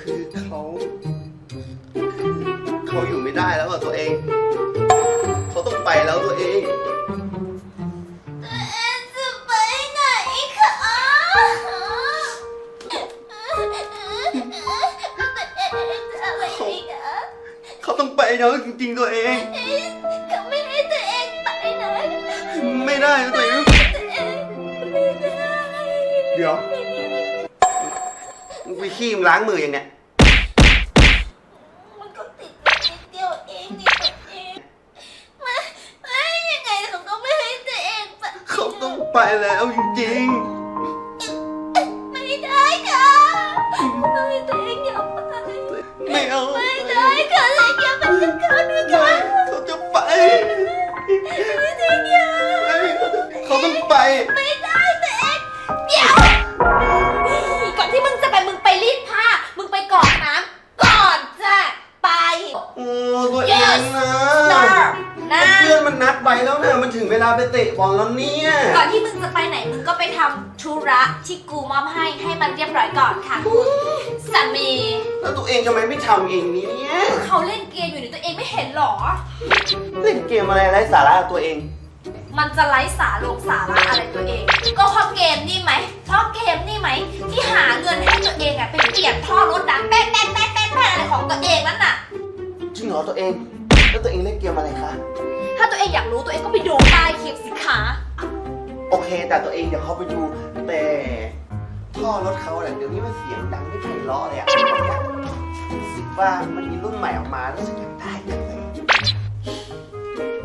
คือเขาคือเขาอยู่ไม่ได้แล้วตัวเอง เขาต้องไปแล้วตัวเอง จะไปไหนคะจะไปอีกอะเขาต้องไปแล้วจริง ๆ ตัวเอง ก็ไม่ให้ตัวเองไปไหนไม่ได้ตัวเองเดี๋ยว มึงไปขี้มงล้างมือยังเนี่ย มันก็ติดนิดเดียวเองนี่ตัวเองไม่ไม่ยังไงเขาก็ไม่ให้ตัวเองไปเขาต้องไปแล้วจริงไม่ได้ค่ะไม่ตัวเองอย่าไปๆ ไม่เอาไม่ได้ค่ะเลยอย่าไปกับเขาด้วยค่ะเขาจะไปไม่ได้อย่าเขาต้องไปไม่ได้ นะ Stop นะเพื่อนมันนัดไปแล้วนะมันถึงเวลาไปเตะบอลแล้วเนี่ย ก่อนที่มึงจะไปไหนมึงก็ไปทำธุระที่กูมอบให้ให้มันเรียบร้อยก่อนค่ะคุณสามีแล้วตัวเองทำไมไม่ทำเองเนี่ยเขาเล่นเกมอยู่นี่ตัวเองไม่เห็นหรอ เล่นเกมอะไรไร้สาระตัวเอง มันจะไร้สาลงสาระอะไรตัวเอง ก็เพราะเกมนี่ไหมเพราะเกมนี่ไหมที่หาเงินให้ตัวเองอะไปเปลี่ยนท่อรถดังแป๊ดแป๊ดแป๊ดแป๊ดแป๊ดอะไรของตัวเองนั่นน่ะ จริงเหรอตัวเอง แล้วตัวเองเล่นเกมอะไรคะ ถ้าตัวเองอยากรู้ตัวเองก็ไปดูใต้คลิปสิคะโอเค แต่ตัวเองเดี๋ยวเขาไปดูแต่ท่อรถเขาเนี่ยเดี๋ยวนี้มันเสียงดังไม่ไพเราะเลยอะรู้สึกว่ามันมีรุ่นใหม่ออกมารู้สึกอยากได้จังเลย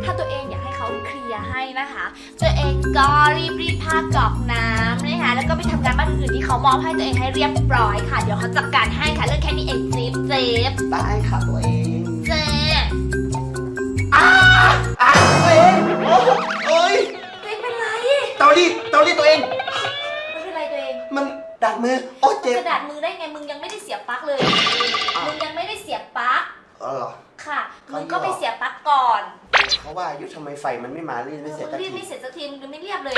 ถ้าตัวเองอยากให้เขาเคลียร์ให้นะคะ ตัวเองก็รีบรีบผ้ากรอกน้ำนะคะแล้วก็ไปทำงานบ้านอื่นๆที่เขามอบให้ตัวเองให้เรียบร้อยค่ะ เดี๋ยวเขาจัดการให้ค่ะเรื่องแค่นี้เองเจฟเจฟได้ค่ะตัวเอง มือ โอ้เจ็บ กระดาษมือได้ไงมึงยังไม่ได้เสียบปลั๊กเลย อ้าว มึงยังไม่ได้เสียบปลั๊กอ๋อเหรอ ค่ะเขามึงก็ไปเสียบปลั๊กก่อนเขาว่าอายุทำไมไฟมันไม่มารีดไม่เสร็จมึสักงรีบทีไม่เสร็จสักทีมึงยังไม่เรียบเลย